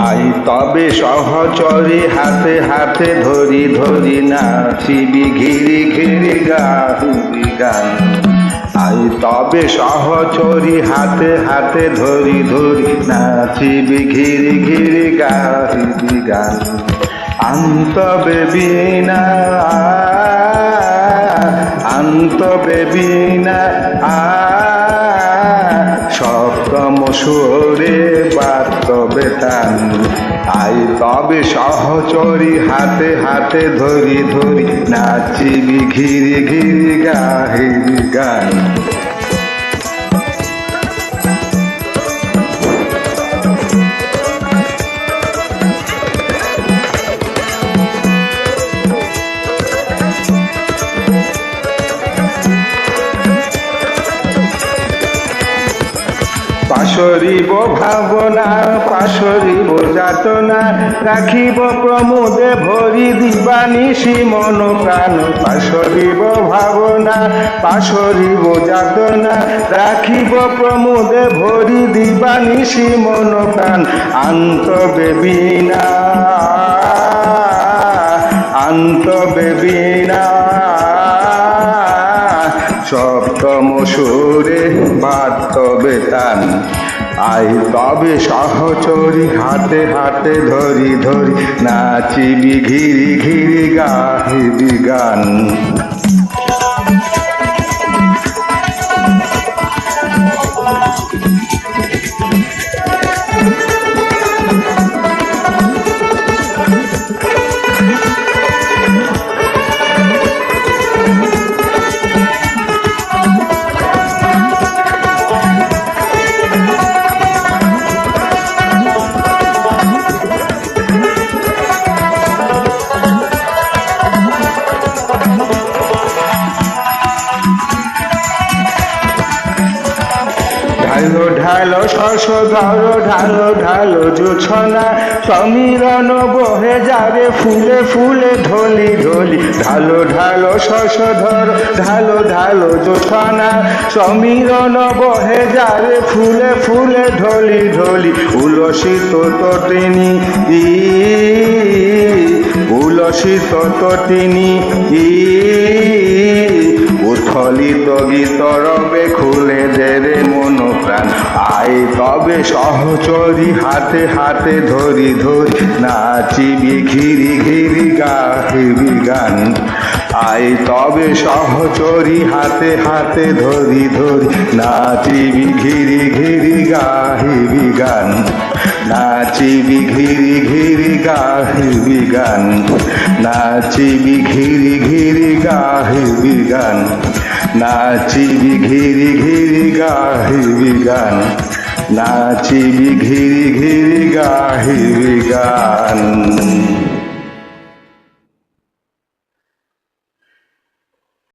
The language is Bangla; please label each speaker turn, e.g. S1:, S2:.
S1: আই তবে সহচরে হাতে হাতে ধরি ধরি নাচিবি ঘিরি ঘিরি গাহিবি গান আই, তবে সহচরি হাতে হাতে ধরি ধরি নাচিবি ঘিরি ঘিরি গাহিবি গান আন্তবে বিনা আন্তবে বিনা, আ সপ্তম সুরে বাস্তবে টান আই তবে সহচরি হাতে হাতে ধরি ধরি নাচিবি ঘিরি ঘিরি গাহি গান। পাশরিব ভাবনা পাশরিব যাতনা, রাখিব প্রমোদে ভরি দিবানিশি মন প্রাণ। পাশরিব ভাবনা পাশরিব যাতনা, রাখিব প্রমোদে ভরি দিবানিশি মন প্রাণ। আন্তবে বিনা আন্তবে বিনা সপ্তম সুরে বার্তবে তান। আই তবে সহচরি হাতে হাতে ধরি ধরি, নাচিবি ঘিরি ঘিরি গাহিবি গান। ঢালো ঢালো শস ধরো ঢালো ঢালো, জোছনা। সমীরণ বহে যাবে ফুলে ফুলে, ঢলি ঢলি। ঢালো ঢালো শস ধরো, ঢালো ঢালো, জোছনা। সমীরণ বহে যাবে ফুলে ফুলে, ঢলি ঢলি। উলসিত তটিনী ই উলসিত তটিনী ই। উথলিত গীতরবে খুলে দেবে মন আই তবে সহচরি হাতে হাতে ধরি ধরি নাচিবি ঘিরি ঘিরি গাহিবি গান। আই, তবে সহচরি হাতে হাতে ধরি ধরি নাচিবি ঘিরি ঘিরি গাহিবি গান। নাচিবি ঘিরি ঘিরি গাহিবি গান। নাচিবি ঘিরি ঘিরি গাহিবি গান। নাচিবি ঘিরি ঘিরি গাহিবি গান। নাচিবি ঘিরি ঘিরি গাহিবি গান